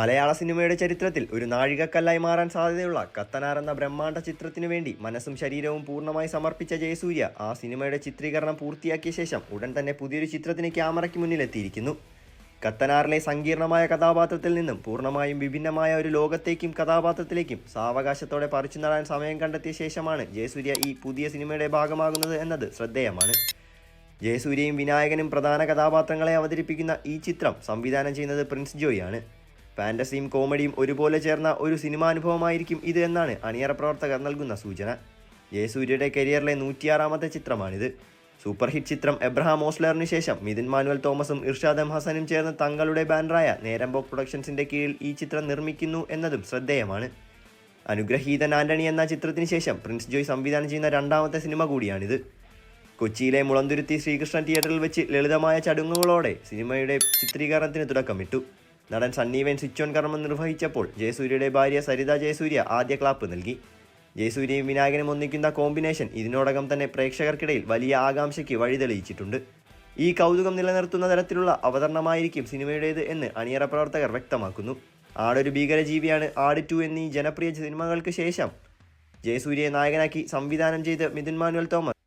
മലയാള സിനിമയുടെ ചരിത്രത്തിൽ ഒരു നാഴികക്കല്ലായി മാറാൻ സാധ്യതയുള്ള കത്തനാർ എന്ന ബ്രഹ്മാണ്ഡ ചിത്രത്തിനു വേണ്ടി മനസ്സും ശരീരവും പൂർണമായി സമർപ്പിച്ച ജയസൂര്യ ആ സിനിമയുടെ ചിത്രീകരണം പൂർത്തിയാക്കിയ ശേഷം ഉടൻ തന്നെ പുതിയൊരു ചിത്രത്തിന് ക്യാമറയ്ക്ക് മുന്നിലെത്തിയിരിക്കുന്നു കത്തനാറിലെ സങ്കീർണമായ കഥാപാത്രത്തിൽ നിന്നും പൂർണമായും വിഭിന്നമായ ഒരു ലോകത്തേക്കും കഥാപാത്രത്തിലേക്കും സാവകാശത്തോടെ പറിച്ചു നടാൻ സമയം കണ്ടെത്തിയ ശേഷമാണ് ജയസൂര്യ ഈ പുതിയ സിനിമയുടെ ഭാഗമാകുന്നത് എന്നത് ശ്രദ്ധേയമാണ്. ജയസൂര്യയും വിനായകനും പ്രധാന കഥാപാത്രങ്ങളെ അവതരിപ്പിക്കുന്ന ഈ ചിത്രം സംവിധാനം ചെയ്യുന്നത് പ്രിൻസ് ജോയ് ഫാന്റസിയും കോമഡിയും ഒരുപോലെ ചേർന്ന ഒരു സിനിമാനുഭവമായിരിക്കും ഇത് എന്നാണ് അണിയറ പ്രവർത്തകർ നൽകുന്ന സൂചന. ജയസൂര്യയുടെ കരിയറിലെ നൂറ്റിയാറാമത്തെ ചിത്രമാണിത്. സൂപ്പർ ഹിറ്റ് ചിത്രം എബ്രഹാം ഓസ്ലറിന് ശേഷം മിഥുൻ മാനുവൽ തോമസും ഇർഷാദ് എം ഹസനും ചേർന്ന് തങ്ങളുടെ ബാനറായ നേരംബോക് പ്രൊഡക്ഷൻസിന്റെ കീഴിൽ ഈ ചിത്രം നിർമ്മിക്കുന്നു എന്നതും ശ്രദ്ധേയമാണ്. അനുഗ്രഹീതൻ ആന്റണി എന്ന ചിത്രത്തിന് ശേഷം പ്രിൻസ് ജോയ് സംവിധാനം ചെയ്യുന്ന രണ്ടാമത്തെ സിനിമ കൂടിയാണിത്. കൊച്ചിയിലെ മുളന്തുരുത്തി ശ്രീകൃഷ്ണ തിയേറ്ററിൽ വെച്ച് ലളിതമായ ചടങ്ങുകളോടെ സിനിമയുടെ ചിത്രീകരണത്തിന് തുടക്കമിട്ടു. നടൻ സണ്ണീവൻ സ്വിച്ച് ഓൺ കർമ്മം നിർവഹിച്ചപ്പോൾ ജയസൂര്യയുടെ ഭാര്യ സരിത ജയസൂര്യ ആദ്യ ക്ലാപ്പ് നൽകി. ജയസൂര്യയും വിനായകനും ഒന്നിക്കുന്ന കോമ്പിനേഷൻ ഇതിനോടകം തന്നെ പ്രേക്ഷകർക്കിടയിൽ വലിയ ആകാംക്ഷയ്ക്ക് വഴിതെളിയിച്ചിട്ടുണ്ട് ഈ കൗതുകം നിലനിർത്തുന്ന തരത്തിലുള്ള അവതരണമായിരിക്കും സിനിമയുടേത് എന്ന് അണിയറ പ്രവർത്തകർ വ്യക്തമാക്കുന്നു. ആടൊരു ഭീകരജീവിയാണ് ആട് ടു എന്നീ ജനപ്രിയ സിനിമകൾക്ക് ശേഷം ജയസൂര്യയെ നായകനാക്കി സംവിധാനം ചെയ്ത് മിഥുൻ മാനുവൽ തോമസ്